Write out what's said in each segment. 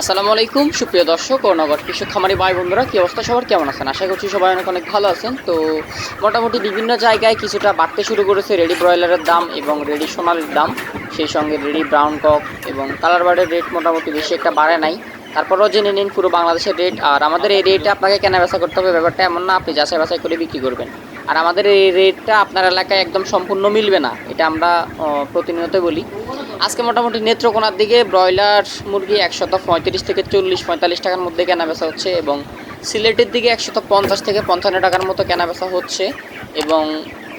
আসসালামু আলাইকুম, সুপ্রিয় দর্শক ও নগর কৃষক খামারি ভাই বন্ধুরা কি অবস্থা সবার? কেমন আছেন? আশা করছি সবাই অনেক অনেক ভালো আছেন। তো মোটামুটি বিভিন্ন জায়গায় কিছুটা বাড়তে শুরু করেছে রেডি ব্রয়লারের দাম এবং রেডি সোনালির দাম। সেই সঙ্গে রেডি ব্রাউন কক এবং কালার বার্ডের রেট মোটামুটি বেশি একটা বাড়ে নাই। তারপরেও জেনে নিন পুরো বাংলাদেশের রেট। আর আমাদের এই রেটে আপনাকে কেনা বেচা করতে হবে, ব্যাপারটা এমন না। আপনি যাচাই বাছাই করে বিক্রি করবেন। আর আমাদের এই রেটটা আপনার এলাকায় একদম সম্পূর্ণ মিলবে না, এটা আমরা প্রতিনিয়ত বলি। আজকে মোটামুটি নেত্রকোনার দিকে ব্রয়লার মুরগি একশত পঁয়ত্রিশ থেকে চল্লিশ, পঁয়তাল্লিশ টাকার মধ্যে কেনা বেচা হচ্ছে এবং সিলেটের দিকে একশত পঞ্চাশ থেকে পঞ্চান্ন টাকার মতো কেনা বেচা হচ্ছে এবং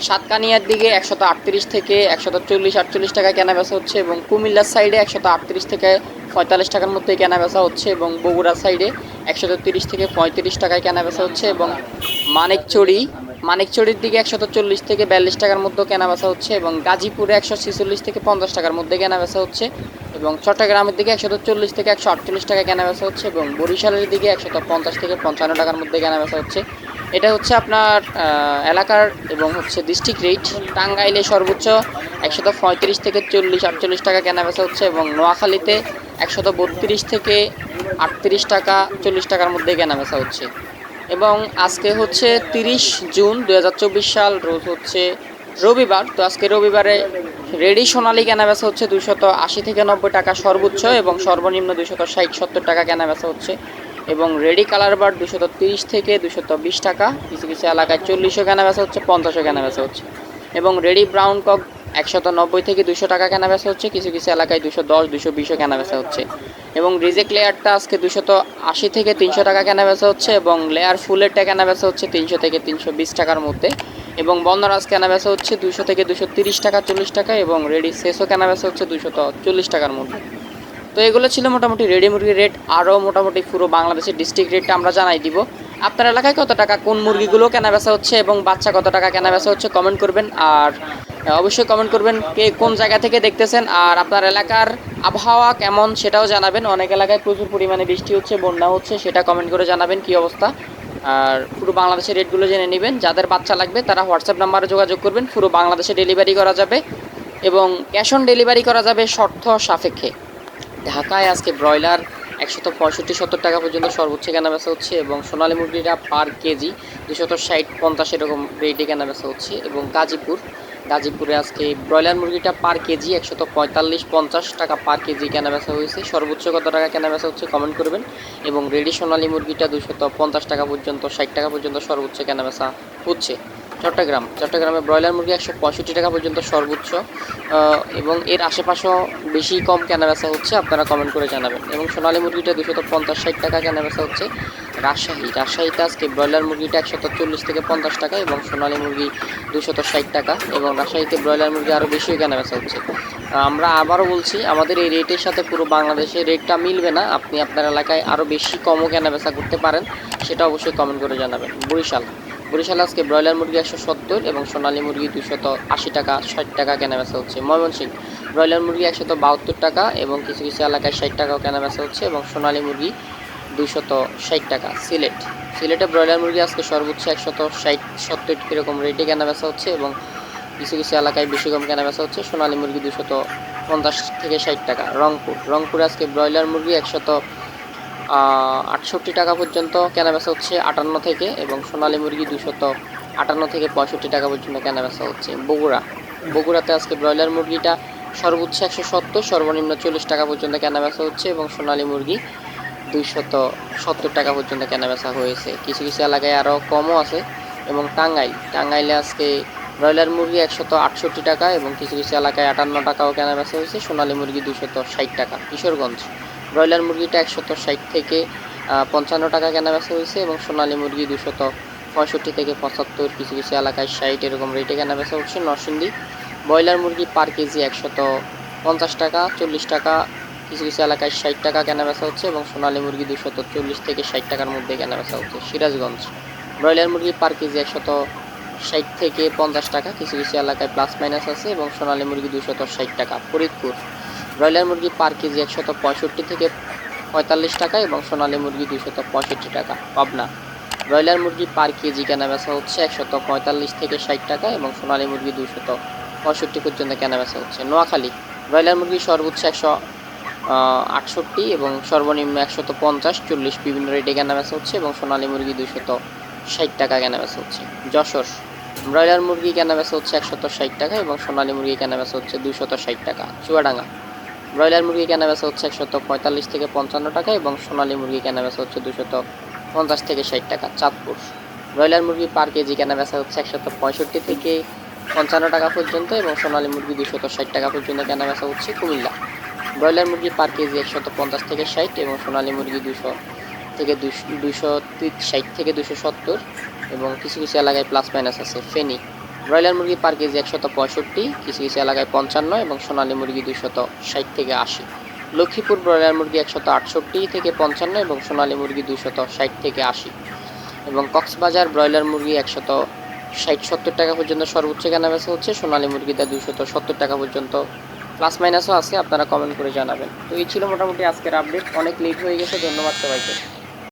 সাতকানিয়ার দিকে একশত আটত্রিশ থেকে একশত চল্লিশ, আটচল্লিশ টাকা কেনা বেচা হচ্ছে এবং কুমিল্লার সাইডে একশত আটত্রিশ থেকে পঁয়তাল্লিশ টাকার মধ্যে কেনা বেচা হচ্ছে এবং বগুড়ার সাইডে একশত তিরিশ থেকে পঁয়ত্রিশ টাকায় কেনা বেচা হচ্ছে এবং মানিকচড়ি মানিকচড়ির দিকে একশত চল্লিশ থেকে বিয়াল্লিশ টাকার মধ্যে কেনা বেচা হচ্ছে এবং গাজীপুরে একশো ছেচল্লিশ থেকে পঞ্চাশ টাকার মধ্যে কেনা বেচা হচ্ছে এবং চট্টগ্রামের দিকে একশত চল্লিশ থেকে একশো আটচল্লিশ টাকা কেনা বেচা হচ্ছে এবং বরিশালের দিকে একশত পঞ্চাশ থেকে পঞ্চান্ন টাকার মধ্যে কেনা বেচা হচ্ছে। এটা হচ্ছে আপনার এলাকার এবং হচ্ছে ডিস্ট্রিক্ট রেট টাঙ্গাইলে সর্বোচ্চ একশত পঁয়ত্রিশ থেকে চল্লিশ, আটচল্লিশ টাকা কেনা বেচা হচ্ছে এবং নোয়াখালীতে একশত বত্রিশ থেকে আটত্রিশ টাকা, চল্লিশ টাকার মধ্যে কেনা বেচা হচ্ছে। এবং আজকে হচ্ছে তিরিশ জুন দু হাজার চব্বিশ সাল, রোজ হচ্ছে রবিবার। তো আজকে রবিবারে রেডি সোনালি কেনা বেচা হচ্ছে দুশত আশি থেকে নব্বই টাকা সর্বোচ্চ এবং সর্বনিম্ন দুশত ষাট, সত্তর টাকা কেনা বেচা হচ্ছে। এবং রেডি কালার বার দুশত তিরিশ থেকে দুশত বিশ টাকা। কিছু কিছু এলাকায় চল্লিশও কেনা বেচা হচ্ছে, পঞ্চাশও কেনা বেচা হচ্ছে। এবং রেডি ব্রাউন কক একশত নব্বই থেকে দুশো টাকা কেনা বেচা হচ্ছে, কিছু কিছু এলাকায় দুশো দশ দুশো বিশও কেনা বেচা হচ্ছে। এবং রিজেক্ট লেয়ারটা আজকে দুশত আশি থেকে তিনশো টাকা কেনা বেচা হচ্ছে এবং লেয়ার ফুলেরটা কেনা বেচা হচ্ছে তিনশো থেকে তিনশো বিশ টাকার মধ্যে। এবং বন্দরাজ কেনা বেচা হচ্ছে দুশো থেকে দুশো তিরিশ টাকা, চল্লিশ টাকা এবং রেডি শেষও কেনা বেচা হচ্ছে দুশত চল্লিশ টাকার মধ্যে। তো এগুলো ছিল মোটামুটি রেডি মুরগির রেট, আরও মোটামুটি পুরো বাংলাদেশের ডিস্ট্রিক্ট রেটটা আমরা জানাই দিব। আপনার এলাকায় কত টাকা, কোন মুরগিগুলো কেনা বেচা হচ্ছে এবং বাচ্চা কত টাকা কেনা বেচা হচ্ছে, কমেন্ট করবেন। আর অবশ্যই কমেন্ট করবেন কে কোন জায়গা থেকে দেখতেছেন আর আপনার এলাকার আবহাওয়া কেমন সেটাও জানাবেন। অনেক এলাকায় প্রচুর পরিমাণে বৃষ্টি হচ্ছে, বন্যা হচ্ছে, সেটা কমেন্ট করে জানাবেন কি অবস্থা। আর পুরো বাংলাদেশের রেটগুলো জেনে নেবেন। যাদের বাচ্চা লাগবে তারা হোয়াটসঅ্যাপ নাম্বারে যোগাযোগ করবেন। পুরো বাংলাদেশে ডেলিভারি করা যাবে এবং ক্যাশ অন ডেলিভারি করা যাবে শর্ত সাপেক্ষে। ঢাকায় আজকে ব্রয়লার একশত পঁয়ষট্টি, সত্তর টাকা পর্যন্ত সর্বোচ্চ কেনা বেচা হচ্ছে এবং সোনালী মুরগিটা পার কেজি দুশত ষাট, পঞ্চাশ এরকম রেটে কেনা বেচা হচ্ছে এবং গাজীপুর গাজীপুরে আজকে ব্রয়লার মুরগিটা পার কেজি, একশত পঁয়তাল্লিশ, পঞ্চাশ টাকা পার কেজি কেনা বেচা হয়েছে। সর্বোচ্চ কত টাকা কেনা বেচা হচ্ছে কমেন্ট করবেন। এবং রেডি সোনালি মুরগিটা দুশত পঞ্চাশ টাকা পর্যন্ত, ষাট টাকা পর্যন্ত সর্বোচ্চ কেনা বেচা হচ্ছে। চট্টগ্রাম। চট্টগ্রামে ব্রয়লার মুরগি একশো পঁয়ষট্টি টাকা পর্যন্ত সর্বোচ্চ। এবং এর আশেপাশেও বেশি কম কেনা বেচা হচ্ছে, আপনারা কমেন্ট করে জানাবেন। এবং সোনালী মুরগিটা দুশত পঞ্চাশ ষাট টাকা কেনা বেচা হচ্ছে রাজশাহী। রাজশাহীতে আজকে ব্রয়লার মুরগিটা একশত চল্লিশ থেকে পঞ্চাশ টাকা এবং সোনালী মুরগি দুশত ষাট টাকা। এবং রাজশাহীতে ব্রয়লার মুরগি আরও বেশিও কেনা বেচা হচ্ছে আমরা আবারও বলছি, আমাদের এই রেটের সাথে পুরো বাংলাদেশে রেটটা মিলবে না। আপনি আপনার এলাকায় আরও বেশি কমও কেনা বেচা করতে পারেন, সেটা অবশ্যই কমেন্ট করে জানাবেন। বরিশাল। বরিশাল আজকে ব্রয়লার মুরগি একশো সত্তর এবং সোনালী মুরগি দুশত আশি টাকা, ষাট টাকা কেনা বেচা হচ্ছে। ময়মনসিংহ, ব্রয়লার মুরগি একশত বাহাত্তর টাকা এবং কিছু কিছু এলাকায় ষাট টাকাও কেনা বেচা হচ্ছে এবং সোনালী মুরগি দুশত ষাট টাকা। সিলেট, সিলেটে ব্রয়লার মুরগি আজকে সর্বোচ্চ একশত ষাট, সত্তর এরকম রেটে কেনা বেচা হচ্ছে এবং কিছু কিছু এলাকায় বেশি কম কেনা বেচা হচ্ছে। সোনালী মুরগি দুশত পঞ্চাশ থেকে ষাট টাকা। রংপুর, রংপুরে আজকে ব্রয়লার মুরগি একশত আটষট্টি টাকা পর্যন্ত কেনা বেচা হচ্ছে আটান্ন থেকে, এবং সোনালী মুরগি দুশত আটান্ন থেকে পঁয়ষট্টি টাকা পর্যন্ত কেনা বেচা হচ্ছে বগুড়া। বগুড়াতে আজকে ব্রয়লার মুরগিটা সর্বোচ্চ একশো সত্তর, সর্বনিম্ন চল্লিশ টাকা পর্যন্ত কেনা বেচা হচ্ছে, এবং সোনালী মুরগি দুইশত সত্তর টাকা পর্যন্ত কেনা বেচা হয়েছে। কিছু কিছু এলাকায় আরও কমও আছে, এবং টাঙ্গাইল। টাঙ্গাইলে আজকে ব্রয়লার মুরগি একশত আটষট্টি টাকা, এবং কিছু কিছু এলাকায় আটান্ন টাকাও কেনা বেচা হয়েছে, সোনালী মুরগি দুশত ষাট টাকা। কিশোরগঞ্জ। ব্রয়লার মুরগিটা একশত ষাট থেকে পঞ্চান্ন টাকা কেনা বেচা হয়েছে এবং সোনালী মুরগি দুশত পঁয়ষট্টি থেকে পঁচাত্তর কিছু কিছু এলাকায় ষাট এরকম রেটে কেনা বেচা হচ্ছে নরসিংদী। ব্রয়লার মুরগি পার কেজি একশত পঞ্চাশ টাকা, চল্লিশ টাকা কিছু কিছু এলাকায় ষাট টাকা কেনা বেচা হচ্ছে এবং সোনালী মুরগি দুশত চল্লিশ থেকে ষাট টাকার মধ্যে কেনা বেচা হচ্ছে সিরাজগঞ্জ। ব্রয়লার মুরগি পার কেজি একশত ষাট থেকে পঞ্চাশ টাকা কিছু কিছু এলাকায় প্লাস মাইনাস আছে এবং সোনালী মুরগি দুশত ষাট টাকা ফরিদপুর। ব্রয়লার মুরগি পার কেজি একশত পঁয়ষট্টি থেকে পঁয়তাল্লিশ টাকা এবং সোনালী মুরগি দুশত পঁয়ষট্টি টাকা, পাবনা। ব্রয়লার মুরগি পার কেজি কেনা বেচা হচ্ছে একশত পঁয়তাল্লিশ থেকে ষাট টাকা এবং সোনালী মুরগি দুশত পঁয়ষট্টি পর্যন্ত কেনা বেচা হচ্ছে। নোয়াখালী, ব্রয়লার মুরগি সর্বোচ্চ একশো আটষট্টি এবং সর্বনিম্ন একশত পঞ্চাশ চল্লিশ বিভিন্ন রেটে কেনা বেচা হচ্ছে এবং সোনালী মুরগি দুশত ষাট টাকা কেনা বেচা হচ্ছে। যশোর, ব্রয়লার মুরগি কেনা বেচা হচ্ছে একশত ষাট টাকা এবং সোনালী মুরগি কেনা বেচা হচ্ছে দুশত ষাট টাকা। চুয়াডাঙ্গা ব্রয়লার মুরগি কেনা বেচা হচ্ছে একশত পঁয়তাল্লিশ থেকে পঞ্চান্ন টাকা এবং সোনালী মুরগি কেনা বেচা হচ্ছে দুশত পঞ্চাশ থেকে ষাট টাকা চাঁদপুর। ব্রয়লার মুরগি পার কেজি কেনা বেচা হচ্ছে একশত পঁয়ষট্টি থেকে পঞ্চান্ন টাকা পর্যন্ত এবং সোনালী মুরগি দুশত ষাট টাকা পর্যন্ত কেনা বেচা হচ্ছে কুমিল্লা। ব্রয়লার মুরগি পার কেজি একশত পঞ্চাশ থেকে ষাট এবং সোনালী মুরগি দুশো থেকে দুশো দুশো ষাট থেকে দুশো সত্তর এবং কিছু কিছু এলাকায় প্লাস মাইনাস আছে, ফেনি। ব্রয়লার মুরগি পার কেজি একশত পঁয়ষট্টি, কিছু কিছু এলাকায় পঞ্চান্ন এবং সোনালী মুরগি দুশত ষাট থেকে আশি। লক্ষ্মীপুর ব্রয়লার মুরগি একশত আটষট্টি থেকে পঞ্চান্ন এবং সোনালী মুরগি দুশত ষাট থেকে আশি। এবং কক্সবাজার ব্রয়লার মুরগি একশত ষাট, সত্তর টাকা পর্যন্ত সর্বোচ্চ কেনা বেচা হচ্ছে। সোনালী মুরগিটা দুশত সত্তর টাকা পর্যন্ত প্লাস মাইনাসও আছে, আপনারা কমেন্ট করে জানাবেন। তো এই ছিল মোটামুটি আজকের আপডেট অনেক লেট হয়ে গেছে, ধন্যবাদ সবাইকে।